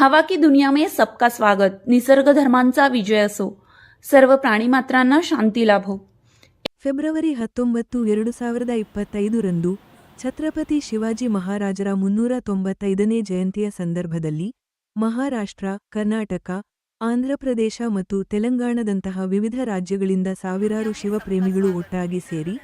हवा की दुनिया में सबका स्वागत निसर्ग धर्मांचा विजय असो सर्व प्राणीमात्रांना शांती लाभो ಫೆಬ್ರವರಿ ಹತ್ತೊಂಬತ್ತು ಎರಡು ಸಾವಿರದ ಇಪ್ಪತ್ತೈದರಂದು ಛತ್ರಪತಿ ಶಿವಾಜಿ ಮಹಾರಾಜರ ಮುನ್ನೂರ ತೊಂಬತ್ತೈದನೇ ಜಯಂತಿಯ ಸಂದರ್ಭದಲ್ಲಿ ಮಹಾರಾಷ್ಟ್ರ ಕರ್ನಾಟಕ ಆಂಧ್ರಪ್ರದೇಶ ಮತ್ತು ತೆಲಂಗಾಣದಂತಹ ವಿವಿಧ ರಾಜ್ಯಗಳಿಂದ ಸಾವಿರಾರು ಶಿವಪ್ರೇಮಿಗಳು ಒಟ್ಟಾಗಿ ಸೇರಿ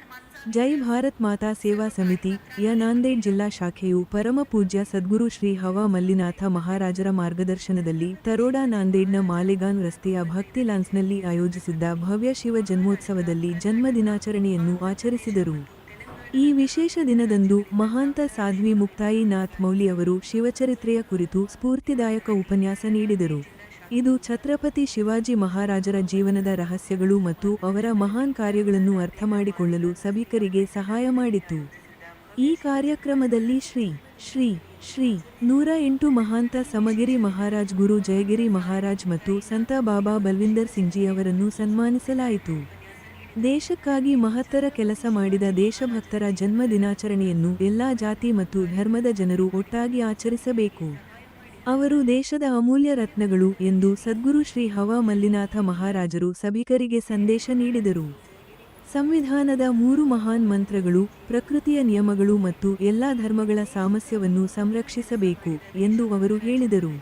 ಜೈ ಭಾರತ್ ಮಾತಾ ಸೇವಾ ಸಮಿತಿ, ಯ ನಾಂದೇಡ್ ಜಿಲ್ಲಾ ಶಾಖೆಯು ಪರಮ ಪೂಜ್ಯ ಸದ್ಗುರು ಶ್ರೀ ಹವಾ ಮಲ್ಲಿನಾಥ ಮಹಾರಾಜರ ಮಾರ್ಗದರ್ಶನದಲ್ಲಿ ತರೋಡಾ ನಾಂದೇಡ್ನ ಮಾಲೆಗಾನ್ ರಸ್ತೆಯ ಭಕ್ತಿ ಲಾನ್ಸ್ನಲ್ಲಿ ಆಯೋಜಿಸಿದ್ದ ಭವ್ಯ ಶಿವ ಜನ್ಮೋತ್ಸವದಲ್ಲಿ ಜನ್ಮ ದಿನಾಚರಣೆಯನ್ನು ಆಚರಿಸಿದರು. ಈ ವಿಶೇಷ ದಿನದಂದು ಮಹಾಂತ ಸಾಧ್ವಿ ಮುಕ್ತಾಯಿ ನಾಥ್ ಮೌಲಿ ಅವರು ಶಿವಚರಿತ್ರೆಯ ಕುರಿತು ಸ್ಫೂರ್ತಿದಾಯಕ ಉಪನ್ಯಾಸ ನೀಡಿದರು. ಇದು ಛತ್ರಪತಿ ಶಿವಾಜಿ ಮಹಾರಾಜರ ಜೀವನದ ರಹಸ್ಯಗಳು ಮತ್ತು ಅವರ ಮಹಾನ್ ಕಾರ್ಯಗಳನ್ನು ಅರ್ಥ ಮಾಡಿಕೊಳ್ಳಲು ಸಭಿಕರಿಗೆ ಸಹಾಯ ಮಾಡಿತು. ಈ ಕಾರ್ಯಕ್ರಮದಲ್ಲಿ ಶ್ರೀ ಶ್ರೀ ಶ್ರೀ ನೂರ ಎಂಟು ಮಹಾಂತ ಸಮಗಿರಿ ಮಹಾರಾಜ್ ಗುರು ಜಯಗಿರಿ ಮಹಾರಾಜ್ ಮತ್ತು ಸಂತ ಬಾಬಾ ಬಲ್ವಿಂದರ್ ಸಿಂಗ್ಜಿ ಅವರನ್ನು ಸನ್ಮಾನಿಸಲಾಯಿತು. ದೇಶಕ್ಕಾಗಿ ಮಹತ್ತರ ಕೆಲಸ ಮಾಡಿದ ದೇಶಭಕ್ತರ ಜನ್ಮ ದಿನಾಚರಣೆಯನ್ನು ಎಲ್ಲಾ ಜಾತಿ ಮತ್ತು ಧರ್ಮದ ಜನರು ಒಟ್ಟಾಗಿ ಆಚರಿಸಬೇಕು. ಅವರು ದೇಶದ ಅಮೂಲ್ಯ ರತ್ನಗಳು ಎಂದು ಸದ್ಗುರು ಶ್ರೀ ಹವಾ ಮಲ್ಲಿನಾಥ ಮಹಾರಾಜರು ಸಭಿಕರಿಗೆ ಸಂದೇಶ ನೀಡಿದರು. ಸಂವಿಧಾನದ ಮೂರು ಮಹಾನ್ ಮಂತ್ರಗಳು, ಪ್ರಕೃತಿಯ ನಿಯಮಗಳು ಮತ್ತು ಎಲ್ಲಾ ಧರ್ಮಗಳ ಸಾಮಸ್ಯವನ್ನು ಸಂರಕ್ಷಿಸಬೇಕು ಎಂದು ಅವರು ಹೇಳಿದರು.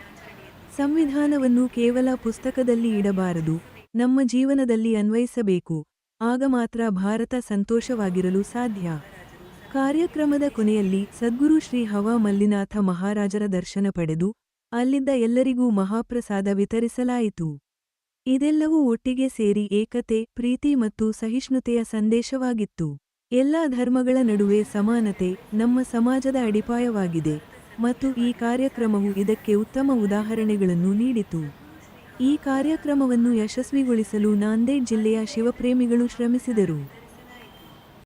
ಸಂವಿಧಾನವನ್ನು ಕೇವಲ ಪುಸ್ತಕದಲ್ಲಿ ಇಡಬಾರದು, ನಮ್ಮ ಜೀವನದಲ್ಲಿ ಅನ್ವಯಿಸಬೇಕು, ಆಗ ಮಾತ್ರ ಭಾರತ ಸಂತೋಷವಾಗಿರಲು ಸಾಧ್ಯ. ಕಾರ್ಯಕ್ರಮದ ಕೊನೆಯಲ್ಲಿ ಸದ್ಗುರು ಶ್ರೀ ಹವಾ ಮಲ್ಲಿನಾಥ ಮಹಾರಾಜರ ದರ್ಶನ ಪಡೆದು ಅಲ್ಲಿದ್ದ ಎಲ್ಲರಿಗೂ ಮಹಾಪ್ರಸಾದ ವಿತರಿಸಲಾಯಿತು. ಇದೆಲ್ಲವೂ ಒಟ್ಟಿಗೆ ಸೇರಿ ಏಕತೆ, ಪ್ರೀತಿ ಮತ್ತು ಸಹಿಷ್ಣುತೆಯ ಸಂದೇಶವಾಗಿತ್ತು. ಎಲ್ಲಾ ಧರ್ಮಗಳ ನಡುವೆ ಸಮಾನತೆ ನಮ್ಮ ಸಮಾಜದ ಅಡಿಪಾಯವಾಗಿದೆ ಮತ್ತು ಈ ಕಾರ್ಯಕ್ರಮವು ಇದಕ್ಕೆ ಉತ್ತಮ ಉದಾಹರಣೆಗಳನ್ನು ನೀಡಿತು. ಈ ಕಾರ್ಯಕ್ರಮವನ್ನು ಯಶಸ್ವಿಗೊಳಿಸಲು ನಾಂದೇಡ್ ಜಿಲ್ಲೆಯ ಶಿವಪ್ರೇಮಿಗಳು ಶ್ರಮಿಸಿದರು.